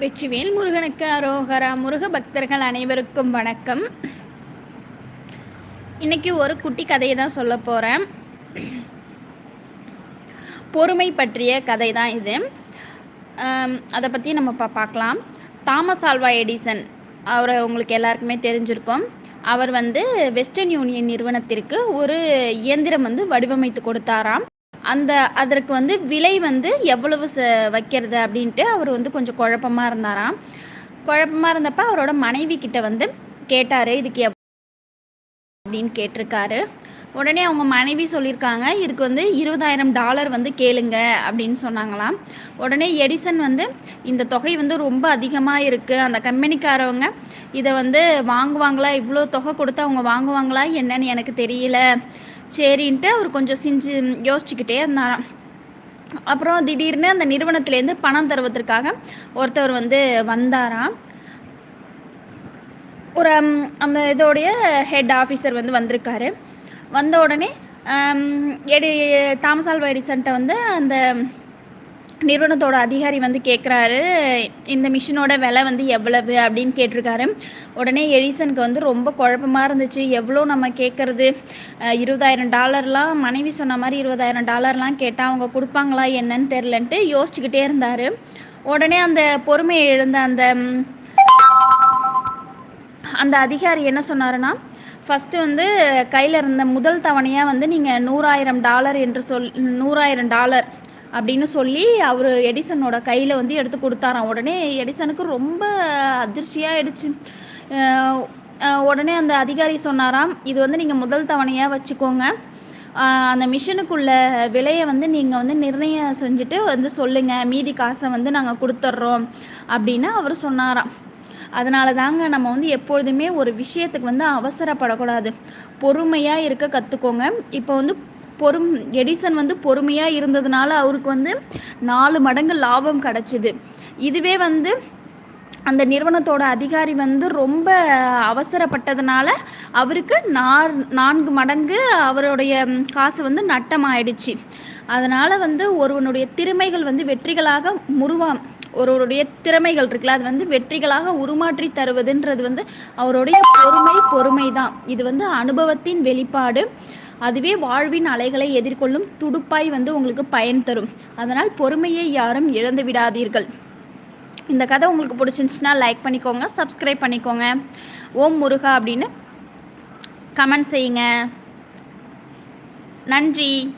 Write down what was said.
வெற்றிவேல் முருகனுக்கு அரோகரா முருக பக்தர்கள் அனைவருக்கும் வணக்கம். இன்னைக்கு ஒரு குட்டி கதையை தான் சொல்ல போகிறேன் பொறுமை பற்றிய கதை தான் இது. அதை பற்றி நம்ம பா பார்க்கலாம். தாமஸ் ஆல்வா எடிசன் அவரை உங்களுக்கு எல்லாருக்குமே தெரிஞ்சிருக்கும். அவர் வந்து வெஸ்டர்ன் யூனியன் நிறுவனத்திற்கு ஒரு இயந்திரம் வந்து வடிவமைத்து கொடுத்தாராம். அந்த அதற்கு வந்து விலை வந்து எவ்வளவு ச வைக்கிறது அப்படின்ட்டு அவர் வந்து கொஞ்சம் குழப்பமாக இருந்தாராம். குழப்பமாக இருந்தப்ப அவரோட மனைவி கிட்ட வந்து கேட்டார் இதுக்கு எவ் அப்படின்னு கேட்டிருக்காரு. உடனே அவங்க மனைவி சொல்லியிருக்காங்க இதுக்கு வந்து இருபதாயிரம் டாலர் வந்து கேளுங்க அப்படின்னு சொன்னாங்களாம். உடனே எடிசன் வந்து இந்த தொகை வந்து ரொம்ப அதிகமாக இருக்குது அந்த கம்பெனிக்காரவங்க இதை வந்து வாங்குவாங்களா? இவ்வளோ தொகை கொடுத்து அவங்க வாங்குவாங்களா? என்னன்னு எனக்கு தெரியல. சரின்ட்டு அவர் கொஞ்சம் செஞ்சு யோசிச்சுக்கிட்டே இருந்தாராம். அப்புறம் திடீர்னு அந்த நிறுவனத்துலேருந்து பணம் தருவதற்காக ஒருத்தவர் வந்து வந்தாராம். ஒரு அந்த இதோடைய ஹெட் ஆஃபீஸர் வந்து வந்திருக்காரு. வந்த உடனே எடி தாமஸ் ஆல்வா எடிசன்ட்ட வந்து அந்த நிறுவனத்தோட அதிகாரி வந்து கேட்குறாரு இந்த மிஷினோட விலை வந்து எவ்வளவு அப்படின்னு கேட்டிருக்காரு. உடனே எடிசனுக்கு வந்து ரொம்ப குழப்பமாக இருந்துச்சு. எவ்வளோ நம்ம கேட்குறது இருபதாயிரம் டாலர்லாம் மனைவி சொன்ன மாதிரி இருபதாயிரம் டாலர்லாம் கேட்டால் அவங்க கொடுப்பாங்களா என்னன்னு தெரிலன்ட்டு யோசிச்சுக்கிட்டே இருந்தார். உடனே அந்த பொறுமையை எழுந்த அந்த அந்த அதிகாரி என்ன சொன்னாருன்னா ஃபஸ்ட்டு வந்து கையில் இருந்த முதல் தவணையாக வந்து நீங்கள் நூறாயிரம் டாலர் என்று சொல் நூறாயிரம் டாலர் அப்படின்னு சொல்லி அவர் எடிசனோட கையில் வந்து எடுத்து கொடுத்தாராம். உடனே எடிசனுக்கு ரொம்ப அதிர்ச்சியாக ஆயிடுச்சு உடனே அந்த அதிகாரி சொன்னாராம் இது வந்து நீங்கள் முதல் தவணையாக வச்சுக்கோங்க. அந்த மிஷினுக்குள்ள விலையை வந்து நீங்கள் வந்து நிர்ணயம் செஞ்சுட்டு வந்து சொல்லுங்கள் மீதி காசை வந்து நாங்கள் கொடுத்துட்றோம். அப்படின்னு அவர் சொன்னாராம். அதனால தாங்க நம்ம வந்து எப்பொழுதுமே ஒரு விஷயத்துக்கு வந்து அவசரப்படக்கூடாது. பொறுமையாக இருக்க கற்றுக்கோங்க இப்போ வந்து பொறும் எடிசன் வந்து பொறுமையாக இருந்ததுனால அவருக்கு வந்து நாலு மடங்கு லாபம் கிடச்சிது. இதுவே வந்து அந்த நிறுவனத்தோட அதிகாரி வந்து ரொம்ப அவசரப்பட்டதுனால அவருக்கு நார் நான்கு மடங்கு அவருடைய காசு வந்து நட்டமாயிடுச்சு. அதனால் வந்து ஒருவனுடைய திறமைகள் வந்து வெற்றிகளாக முருவாம் ஒருவருடைய திறமைகள் இருக்குல்ல அது வந்து வெற்றிகளாக உருமாற்றி தருவதுன்றது வந்து அவருடைய பொறுமை பொறுமை தான் இது வந்து அனுபவத்தின் வெளிப்பாடு. அதுவே வாழ்வின் அலைகளை எதிர்கொள்ளும் துடுப்பாய் வந்து உங்களுக்கு பயன் தரும். அதனால் பொறுமையை யாரும் இழந்து விடாதீர்கள். இந்த கதை உங்களுக்கு பிடிச்சிருந்துச்சுன்னா லைக் பண்ணிக்கோங்க சப்ஸ்கிரைப் பண்ணிக்கோங்க. ஓம் முருகா அப்படின்னு கமெண்ட் செய்யுங்க. நன்றி.